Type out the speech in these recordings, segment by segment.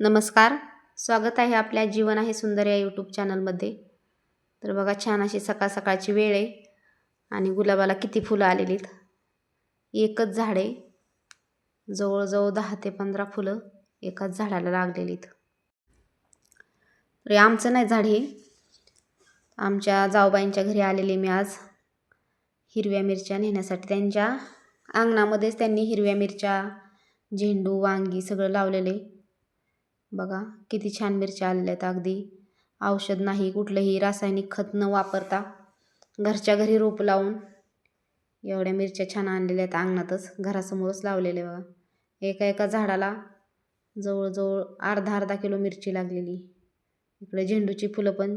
नमस्कार. स्वागत आहे आपल्या जीवन आहे सुंदर या यूट्यूब चॅनलमध्ये तर बघा छान अशी सकाळ सकाळची वेळ आहे आणि गुलाबाला किती फुलं आलेली आहेत एकच झाड आहे. जवळजवळ दहा ते पंधरा फुलं एकाच झाडाला लागलेली आहेत तर आमचं नाही झाड हे. आमच्या जाऊबाईंच्या घरी आलेले मी आज. हिरव्या मिरच्या नेण्यासाठी त्यांच्या अंगणामध्येच त्यांनी हिरव्या मिरच्या झेंडू वांगी सगळं लावलेले बघा किती छान मिरच्या आलेल्या आहेत अगदी. औषध नाही कुठलंही रासायनिक खत न वापरता घरच्या घरी रोप लावून एवढ्या मिरच्या छान आणलेल्या आहेत अंगणातच घरासमोरच लावलेल्या बघा. एका एका झाडाला जवळजवळ अर्धा अर्धा किलो मिरची लागलेली. इकडे झेंडूची फुलं पण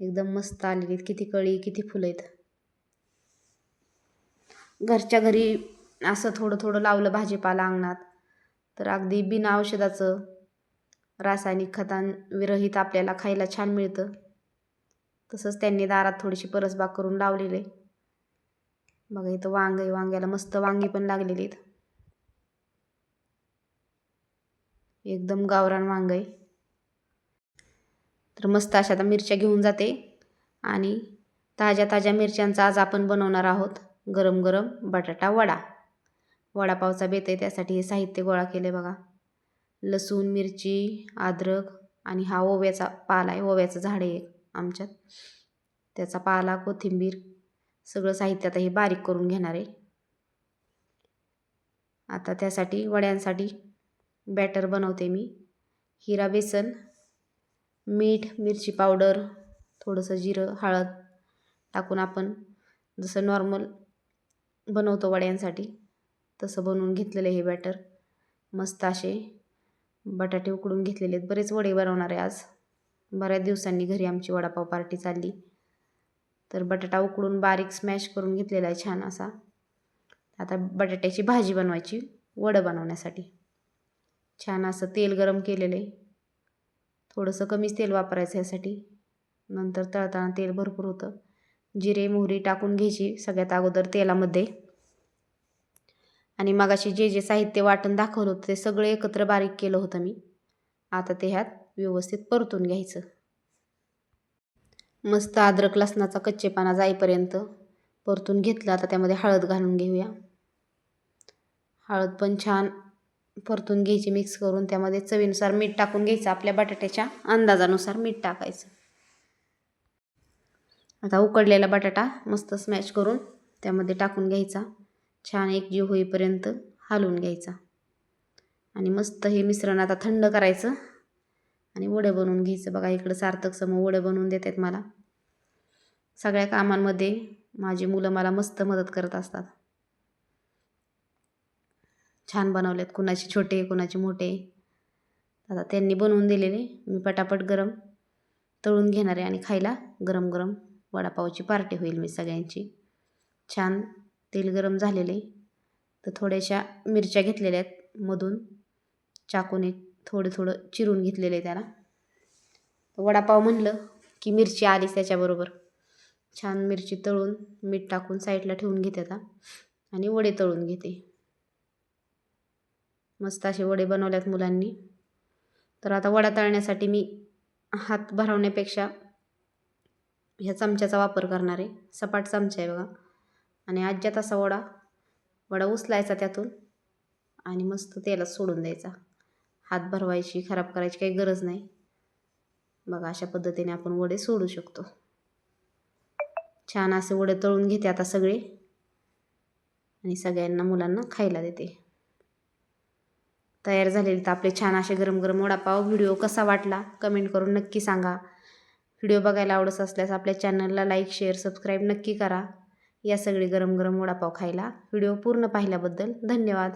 एकदम मस्त आलेली आहेत. किती कळी किती फुलं आहेत. घरच्या घरी असं थोडं थोडं लावलं भाजीपाला अंगणात तर अगदी बिना औषधाचं रासायनिक खतांविरहित आपल्याला खायला छान मिळतं. तसंच त्यांनी दारात थोडीशी परसबाग करून लावलेली बघा इथं वांग आहे वांग्याला मस्त वांगी पण लागलेली आहेत. एकदम गावरान वांग आहे. तर मस्त अशा आता मिरच्या घेऊन जाते. आणि ताज्या ताज्या मिरच्यांचा आज आपण बनवणार आहोत गरम गरम बटाटा वडा. वडापावचा बेत आहे त्यासाठी हे साहित्य गोळा केले बघा. लसूण मिरची अद्रक आणि हा ओव्याचा पाला आहे. ओव्याचं झाड आहे आमच्यात. त्याचा पाला कोथिंबीर सगळं साहित्य आता हे बारीक करून घेणार आहे. आता त्यासाठी वड्यांसाठी बॅटर बनवते मी. हिरा बेसन मीठ मिरची पावडर थोडंसं जिरं हळद टाकून आपण जसं नॉर्मल बनवतो वड्यांसाठी तसं बनवून घेतलेलं हे बॅटर. मस्त असे बटाटे उकडून घेतलेले आहेत. बरेच वडे बनवणार आहे आज. बऱ्याच दिवसांनी घरी आमची वडापाव पार्टी चालली. तर बटाटा उकडून बारीक स्मॅश करून घेतलेला आहे छान असा. आता बटाट्याची भाजी बनवायची वडं बनवण्यासाठी. छान असं तेल गरम केलेलं आहे. थोडंसं कमीच तेल वापरायचं यासाठी. नंतर तळताना तेल भरपूर होतं. जिरे मोहरी टाकून घ्यायची सगळ्यात अगोदर तेलामध्ये. आणि मगाशी जे जे साहित्य वाटण दाखवलं होतं ते सगळं एकत्र बारीक केलं होतं मी. आता ते ह्यात व्यवस्थित परतून घ्यायचं. मस्त अद्रक लसणाचा कच्चेपाना जाईपर्यंत परतून घेतलं. आता त्यामध्ये हळद घालून घेऊया. हळद पण छान परतून घ्यायची मिक्स करून त्यामध्ये चवीनुसार मीठ टाकून घ्यायचं. आपल्या बटाट्याच्या अंदाजानुसार मीठ टाकायचं. आता उकडलेला बटाटा मस्त स्मॅश करून त्यामध्ये टाकून घ्यायचा. छान एक जीव होईपर्यंत हलवून घ्यायचा. आणि मस्त हे मिश्रण आता थंड करायचं. आणि वडे बनवून घ्यायचं. बघा इकडं सार्थक समोर वडे बनवून देत आहेत मला. सगळ्या कामांमध्ये माझी मुलं मला मस्त मदत करत असतात. छान बनवलेत. कुणाचे छोटे कुणाचे मोठे. आता त्यांनी बनवून दिलेले. मी पटापट गरम तळून घेणार आहे आणि खायला गरम गरम वडापावची पार्टी होईल मी सगळ्यांची. छान तेल गरम झालेले. तर थोड्याशा मिरच्या घेतलेल्या आहेत मधून. चाकूने थोडं थोडं चिरून घेतलेलं आहे त्याला. वडापाव म्हणलं की मिरची आलीच त्याच्याबरोबर. छान मिरची तळून मीठ टाकून साईडला ठेवून घेते आता. आणि वडे तळून घेते. मस्त असे वडे बनवल्यात मुलांनी. तर आता वडा तळण्यासाठी मी हात भरवण्यापेक्षा ह्या चमच्याचा वापर करणार आहे. सपाट चमचा आहे बघा. आणि आज्जा तसा वडा. वडा उचलायचा त्यातून आणि मस्त तेलात सोडून द्यायचा. हात भरवायची खराब करायची काही गरज नाही. बघा अशा पद्धतीने आपण वडे सोडू शकतो. छान असे वडे तळून घेते आता सगळे. आणि सगळ्यांना मुलांना खायला देते. तयार झालेले तर आपले छान असे गरम गरम वडापाव. व्हिडिओ कसा वाटला कमेंट करून नक्की सांगा. व्हिडिओ बघायला आवडत असल्यास आपल्या चॅनलला लाईक शेअर सबस्क्राईब नक्की करा. या सगळे गरम गरम वडापाव खायला. व्हिडिओ पूर्ण पाहिल्याबद्दल धन्यवाद.